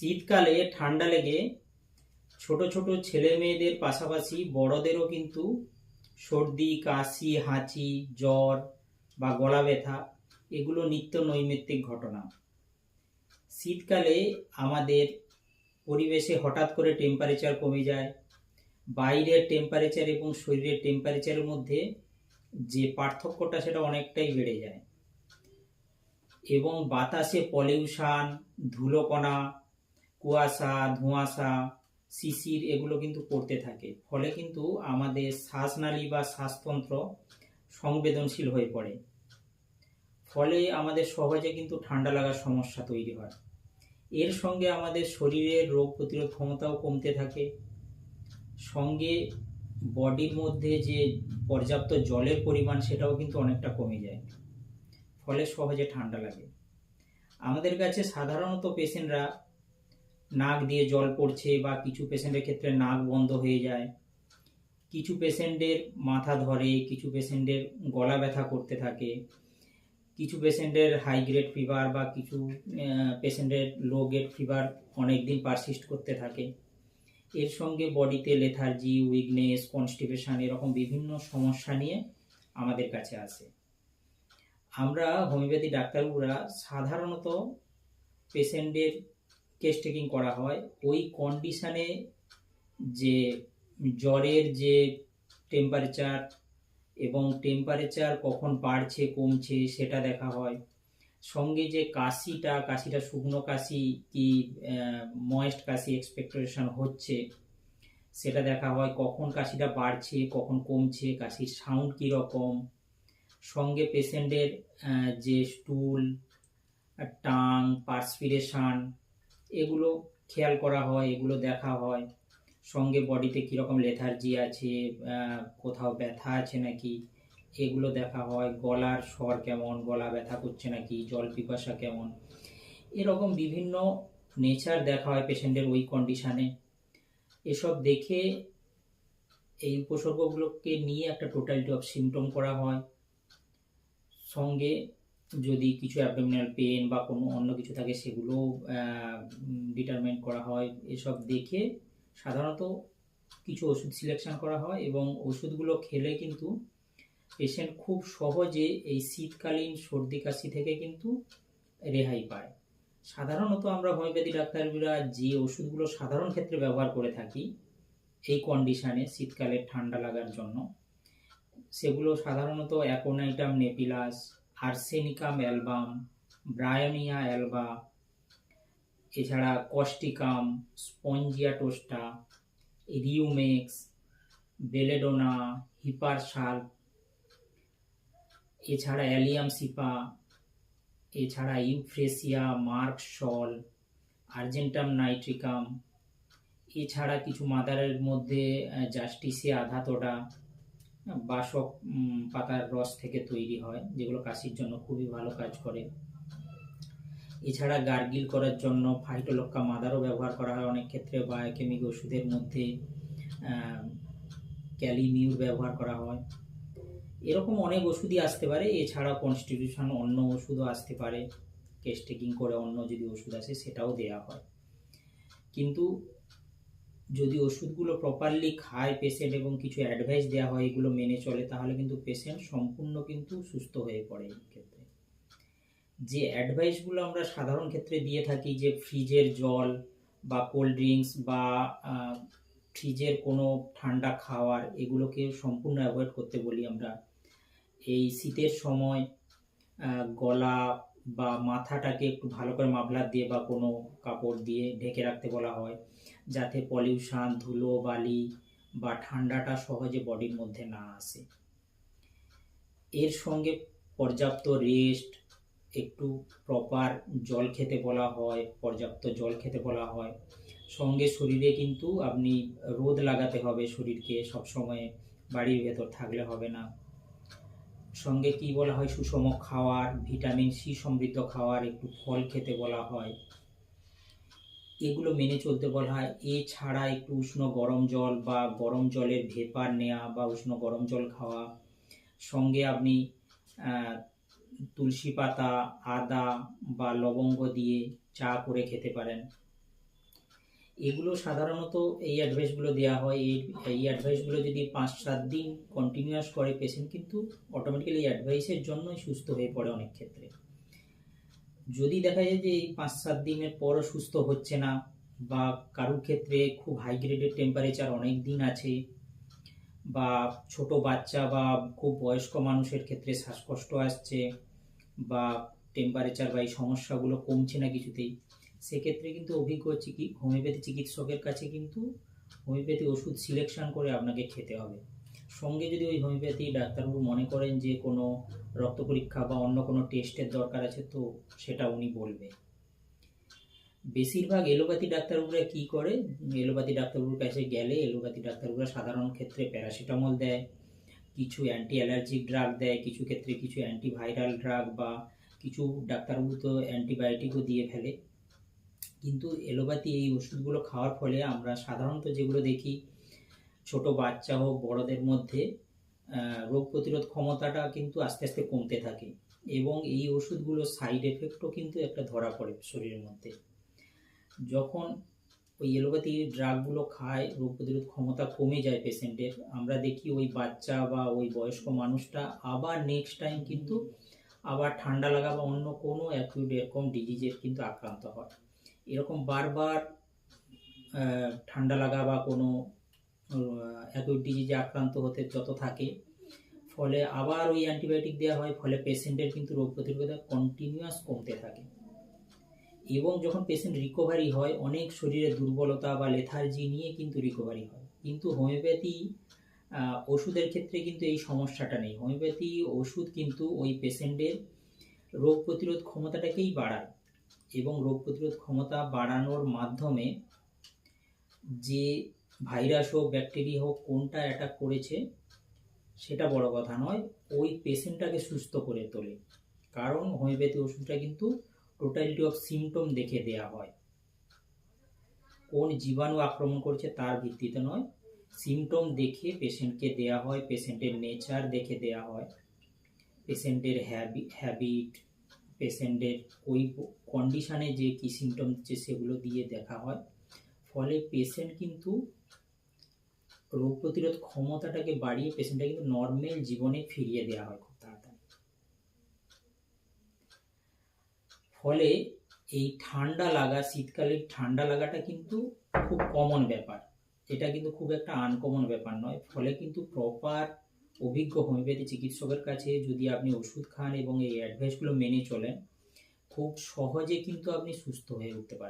শীতকালে ঠান্ডা লেগে ছোট ছোট ছেলে মেয়েদের পাশাপাশি বড়দেরও কিন্তু সর্দি, কাশি, হাঁচি, জ্বর বা গলা ব্যথা এগুলো নিত্য নৈমিত্তিক ঘটনা। শীতকালে আমাদের পরিবেশে হঠাৎ করে টেম্পারেচার কমে যায়। বাইরের টেম্পারেচার এবং শরীরের টেম্পারেচারের মধ্যে যে পার্থক্যটা সেটা অনেকটাই বেড়ে যায়। এবং বাতাসে পলিউশান ধুলোকণা কুয়াশা, ধোঁয়াশা, শিশির এগুলো কিন্তু পড়তে থাকে। ফলে কিন্তু আমাদের শ্বাসনালী বা শ্বাসতন্ত্র সংবেদনশীল হয়ে পড়ে। ফলে আমাদের সহজে কিন্তু ঠান্ডা লাগার সমস্যা তৈরি হয়। এর সঙ্গে আমাদের শরীরের রোগ প্রতিরোধ ক্ষমতাও কমতে থাকে। সঙ্গে বডির মধ্যে যে পর্যাপ্ত জলের পরিমাণ সেটাও কিন্তু অনেকটা কমে যায়। ফলে সহজে ঠান্ডা লাগে। আমাদের কাছে সাধারণত পেশেন্টরা নাক দিয়ে জল পড়ছে বা কিছু পেশেন্টের ক্ষেত্রে নাক বন্ধ হয়ে যায়। কিছু পেশেন্টের মাথা ধরে, কিছু পেশেন্টের গলা ব্যথা করতে থাকে, কিছু পেশেন্টের হাই গ্রেড ফিভার বা কিছু পেশেন্টের লো গ্রেড ফিভার অনেক দিন পারসিস্ট করতে থাকে। এর সঙ্গে বডিতে লেথার্জি উইকনেস কনস্টিপেশন এরকম বিভিন্ন সমস্যা নিয়ে আমাদের কাছে আসে। আমরা হোমিওপ্যাথি ডাক্তারবাবুরা সাধারণত পেশেন্টের কেস টেকিং করা হয়, ওই কন্ডিশানে যে জ্বরের যে টেম্পারেচার এবং টেম্পারেচার কখন বাড়ছে, কমছে, সেটা দেখা হয়। সঙ্গে যে কাশিটা কাশিটা শুকনো কাশি কি ময়েস্ট কাশি এক্সপেক্টেশন হচ্ছে, সেটা দেখা হয় কখন কাশিটা বাড়ছে, কখন কমছে, কাশির সাউন্ড কীরকম। সঙ্গে পেশেন্টের যে স্টুল টাং পার্সপিরেশন এগুলো খেয়াল করা হয়, এগুলো দেখা হয়। সঙ্গে বডিতে কীরকম লেথার্জি আছে কোথাও ব্যথা আছে নাকি, এগুলো দেখা হয়। গলার স্বর কেমন, গলা ব্যথা করছে নাকি, জল পিপাসা কেমন। এরকম বিভিন্ন নেচার দেখা হয় পেশেন্টের ওই কন্ডিশানে এসব দেখে এই উপসর্গগুলোকে নিয়ে একটা টোটালিটি অফ সিমটম করা হয়। সঙ্গে যদি কিছু অ্যাবডোমিনাল পেন বা কোনো অন্য কিছু থাকে, সেগুলো ডিটারমেন্ট করা হয়। এসব দেখে সাধারণত কিছু ওষুধ সিলেকশন করা হয় এবং ওষুধগুলো খেলে কিন্তু পেশেন্ট খুব সহজে এই শীতকালীন সর্দি কাশি থেকে কিন্তু রেহাই পায়। সাধারণত আমরা হোমিওপ্যাথি ডাক্তাররা যে ওষুধগুলো সাধারণ ক্ষেত্রে ব্যবহার করে থাকি, এই কন্ডিশানে শীতকালে ঠান্ডা লাগার জন্য, সেগুলো সাধারণত aconitum napellus arsenicum album bryonia alba, এছাড়া causticum spongia tosta, rumex, belladonna hepar sul এছাড়া অ্যালিয়াম সিপা, এছাড়া euphrasia, merc sol argentum nitricum, এছাড়া কিছু মাদারের মধ্যে জাস্টিসিয়া আধাতোডা বাসক পাতার রস থেকে তৈরি হয়, যেগুলো কাশির জন্য খুবই ভালো কাজ করে। এছাড়া গার্গিল করার জন্য ফাইটোলক্কা মাদারও ব্যবহার করা হয় অনেক ক্ষেত্রে বায়োকেমিক ওষুধের মধ্যে ক্যালিমিউর ব্যবহার করা হয়। এরকম অনেক ওষুধই আসতে পারে, এছাড়া কনস্টিটিউশন অন্য ওষুধও আসতে পারে। কেস টেকিং করে অন্য যদি ওষুধ আসে, সেটাও দেওয়া হয়। কিন্তু যদি ওষুধগুলো প্রপারলি খায় পেশেন্ট এবং কিছু অ্যাডভাইস দেওয়া হয় এগুলো মেনে চলে, তাহলে কিন্তু পেশেন্ট সম্পূর্ণ কিন্তু সুস্থ হয়ে পড়ে এই ক্ষেত্রে। যে অ্যাডভাইসগুলো আমরা সাধারণ ক্ষেত্রে দিয়ে থাকি, যে ফ্রিজের জল বা কোল্ড ড্রিঙ্কস বা ফ্রিজের কোনো ঠান্ডা খাওয়ার এগুলোকে সম্পূর্ণ অ্যাভয়েড করতে বলি আমরা। এই শীতের সময় গলা বা মাথাটাকে একটু ভালো করে মাফলার দিয়ে বা কোনো কাপড় দিয়ে ঢেকে রাখতে বলা হয়, যাতে পলিউশন ধুলো, বালি বা ঠান্ডাটা সহজে বডির মধ্যে না আসে। এর সঙ্গে পর্যাপ্ত রেস্ট একটু প্রপার জল খেতে বলা হয়, পর্যাপ্ত জল খেতে বলা হয়। সঙ্গে শরীরে কিন্তু আপনি রোদ লাগাতে হবে শরীরকে, সবসময় বাড়ির ভেতর থাকলে হবে না। সঙ্গে কি বলা হয়? সুষম খাওয়ার, ভিটামিন সি সমৃদ্ধ খাওয়ার, একটু ফল খেতে বলা হয়। এগুলো মেনে চলতে বলা হয়। এছাড়া একটু উষ্ণ গরম জল বা গরম জলের ভেপার নেওয়া বা উষ্ণ গরম জল খাওয়া। সঙ্গে আপনি তুলসী পাতা, আদা বা লবঙ্গ দিয়ে চা করে খেতে পারেন। এগুলো সাধারণত এই অ্যাডভাইসগুলো দেওয়া হয়। এই এই অ্যাডভাইসগুলো যদি পাঁচ সাত দিন কন্টিনিউয়াস করে পেশেন্ট কিন্তু অটোমেটিক্যালি এই অ্যাডভাইসের জন্যই সুস্থ হয়ে পড়ে অনেক ক্ষেত্রে। যদি দেখা যায় যে এই পাঁচ সাত দিনের পরও সুস্থ হচ্ছে না বা কারোর ক্ষেত্রে খুব হাই গ্রেডের টেম্পারেচার অনেক দিন আছে বা ছোট বাচ্চা বা খুব বয়স্ক মানুষের ক্ষেত্রে শ্বাসকষ্ট আসছে বা টেম্পারেচার বা এই সমস্যাগুলো কমছে না কিছুতেই সেক্ষেত্রে কিন্তু অভিজ্ঞ চিকি, হোমিওপ্যাথি চিকিৎসকের কাছে কিন্তু হোমিওপ্যাথি ওষুধ সিলেকশন করে আপনাকে খেতে হবে। সঙ্গে যদি ওই হোমিওপ্যাথি ডাক্তারবাবু মনে করেন যে কোনো রক্ত পরীক্ষা বা অন্য কোনো টেস্টের দরকার আছে, তো সেটা উনি বলবে। বেশিরভাগ এলোপ্যাথি ডাক্তারবাবুরা কি করে? এলোপ্যাথি ডাক্তারবাবুর কাছে গেলে এলোপ্যাথি ডাক্তারবাবুরা সাধারণ ক্ষেত্রে প্যারাসিটামল দেয়, কিছু অ্যান্টি অ্যালার্জিক ড্রাগ দেয়, কিছু ক্ষেত্রে কিছু অ্যান্টিভাইরাল ড্রাগ বা কিছু ডাক্তারবাবু তো অ্যান্টিবায়োটিকও দিয়ে ফেলে। কিন্তু এলোপ্যাথি এই ওষুধগুলো খাওয়ার ফলে আমরা সাধারণত যেগুলো দেখি, ছোট বাচ্চা হোক, বড়দের মধ্যে রোগ প্রতিরোধ ক্ষমতাটা কিন্তু আস্তে আস্তে কমতে থাকে এবং এই ওষুধগুলো সাইড এফেক্টও কিন্তু একটা ধরা পড়ে শরীরের মধ্যে। যখন ওই এলোপ্যাথি ড্রাগগুলো খায়, রোগ প্রতিরোধ ক্ষমতা কমে যায় পেশেন্টের আমরা দেখি ওই বাচ্চা বা ওই বয়স্ক মানুষটা আবার নেক্সট টাইম কিন্তু আবার ঠান্ডা লাগা বা অন্য কোনো অ্যাকিউট এরকম ডিজিজের কিন্তু আক্রান্ত হয়। এরকম বারবার ঠান্ডা লাগা বা কোনো অ্যাকিউট ডিজিজে আক্রান্ত হতে যত থাকে, ফলে আবার ওই অ্যান্টিবায়োটিক দেওয়া হয়, ফলে পেশেন্টের কিন্তু রোগ প্রতিরোধতা কন্টিনিউয়াস কমতে থাকে। এবং যখন পেশেন্ট রিকভারি হয়, অনেক শরীরে দুর্বলতা বা লেথার্জি নিয়ে কিন্তু রিকভারি হয়। কিন্তু হোমিওপ্যাথি ওষুধের ক্ষেত্রে কিন্তু এই সমস্যাটা নেই। হোমিওপ্যাথি ওষুধ কিন্তু ওই পেশেন্টের রোগ প্রতিরোধ ক্ষমতাটাকেই বাড়ায়। এবং রোগ প্রতিরোধ ক্ষমতা বাড়ানোর মাধ্যমে যে ভাইরাস হোক, ব্যাকটেরিয়া হোক, কোনটা অ্যাটাক করেছে, সেটা বড় কথা নয়। ওই পেশেন্টটাকে সুস্থ করে তোলে। কারণ হোমিওপ্যাথি ওষুধটা কিন্তু টোটালিটি অফ সিমটম দেখে দেয়া হয়। কোন জীবাণু আক্রমণ করছে তার ভিত্তিতে নয়। সিমটম দেখে পেশেন্টকে দেয়া হয় পেশেন্টের নেচার দেখে দেয়া হয় পেশেন্টের হ্যাবি হ্যাবিট পেশেন্টের ওই কন্ডিশনে যে কী সিমটম দিচ্ছে সেগুলো দিয়ে দেখা হয়। ফলে পেশেন্ট কিন্তু রোগ প্রতিরোধ ক্ষমতাটাকে বাড়িয়ে পেশেন্টটা কিন্তু নর্মাল জীবনে ফিরিয়ে দেওয়া হয় খুব তাড়াতাড়ি। ফলে এই ঠান্ডা লাগা, শীতকালের ঠান্ডা লাগাটা কিন্তু খুব কমন ব্যাপার। এটা কিন্তু খুব একটা আনকমন ব্যাপার নয়। ফলে কিন্তু প্রপার অভিজ্ঞ হোমিওপ্যাথি চিকিৎসকের কাছে যদি আপনি ওষুধ খান এবং এই অ্যাডভাইসগুলো মেনে চলেন, খুব সহজে কিন্তু আপনি সুস্থ হয়ে উঠতে পারেন